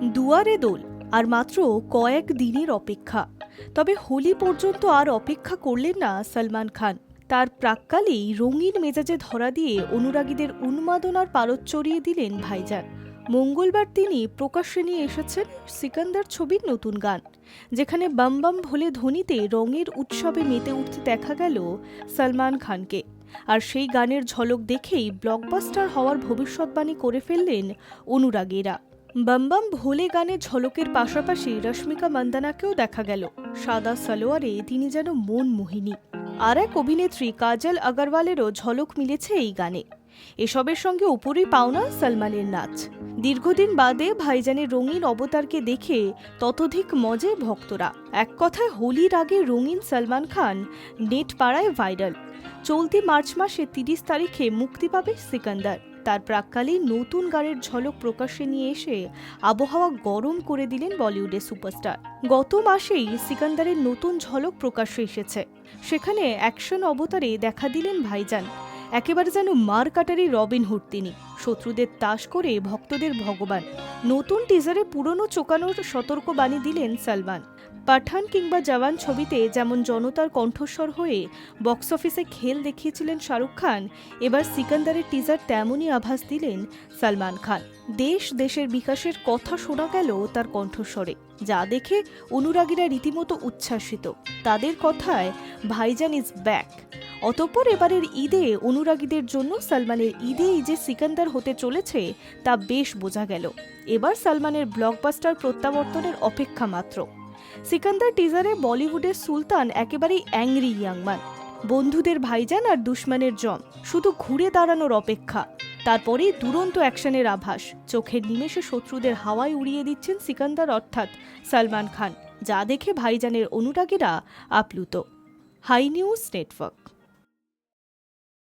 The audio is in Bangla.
দুয়ারে দোল, আর মাত্র কয়েক দিনের অপেক্ষা। তবে হোলি পর্যন্ত আর অপেক্ষা করলেন না সলমান খান। তার প্রাক্কালেই রঙিন মেজাজে ধরা দিয়ে অনুরাগীদের উন্মাদনার পারদ চড়িয়ে দিলেন ভাইজান। মঙ্গলবার তিনি প্রকাশ্যে নিয়ে এসেছেন সিকান্দার ছবির নতুন গান, যেখানে বাম বাম ভোলে ধ্বনিতে রঙের উৎসবে মেতে উঠতে দেখা গেল সলমান খানকে। আর সেই গানের ঝলক দেখেই ব্লকবাস্টার হওয়ার ভবিষ্যৎবাণী করে ফেললেন অনুরাগীরা। বাম্বাম ভোলে গানে ঝলকের পাশাপাশি রশ্মিকা মন্দানাকেও দেখা গেল। সাদা সালোয়ারে তিনি যেন মন মোহিনী। আর এক অভিনেত্রী কাজল আগরওয়ালেরও ঝলক মিলেছে এই গানে। এসবের সঙ্গে উপরই পাওনা সলমানের নাচ। দীর্ঘদিন বাদে ভাইজানের রঙিন অবতারকে দেখে ততোধিক মজে ভক্তরা। এক কথায় হোলির আগে রঙিন সলমান খান নেট পাড়ায় ভাইরাল। চলতি মার্চ মাসে তিরিশ তারিখে মুক্তি পাবে সিকান্দার। তার প্রাককালে নতুন গাড়ির ঝলক প্রকাশ্যে নিয়ে এসে আবহাওয়া গরম করে দিলেন বলিউডের সুপারস্টার। গত মাসেই সিকান্দারের নতুন ঝলক প্রকাশ্যে এসেছে। সেখানে অ্যাকশন অবতারে দেখা দিলেন ভাইজান। একেবারে যেন মার কাটারি রবিনহুড তিনি। শত্রুদের তাস করে ভক্তদের ভগবান। নতুন টিজারে পুরনো চোকানোর সতর্কবাণী দিলেন সালমান। পাঠান কিংবা জওয়ান ছবিতে যেমন জনতার কণ্ঠস্বর হয়ে বক্স অফিসে খেল দেখিয়েছিলেন শাহরুখ খান, এবার সিকান্দারের টিজার তেমনই আভাস দিলেন সালমান খান। দেশ দেশের বিকাশের কথা শোনা গেল তার কণ্ঠস্বরে। যা দেখে অনুরাগীরা রীতিমতো উচ্ছ্বাসিত। তাদের কথায়, ভাইজান ইজ ব্যাক অতঃপর এবারের ঈদে অনুরাগীদের জন্য সালমানের ঈদেই যে সিকান্দার হতে চলেছে, তা বেশ বোঝা গেল। এবার সালমানের ব্লকবাস্টার প্রত্যাবর্তনের অপেক্ষা মাত্র। সিকান্দার টিজারে বলিউডের সুলতান একেবারেই অ্যাংরি ইয়াংম্যান। বন্ধুদের ভাইজান আর দুশ্মনের জম শুধু ঘুরে দাঁড়ানোর অপেক্ষা। তারপরেই দুরন্ত অ্যাকশনের আভাস, চোখের নিমেষে শত্রুদের হাওয়ায় উড়িয়ে দিচ্ছেন সিকান্দার অর্থাৎ সালমান খান, যা দেখে ভাইজানের অনুরাগীরা আপ্লুত। Hi news network.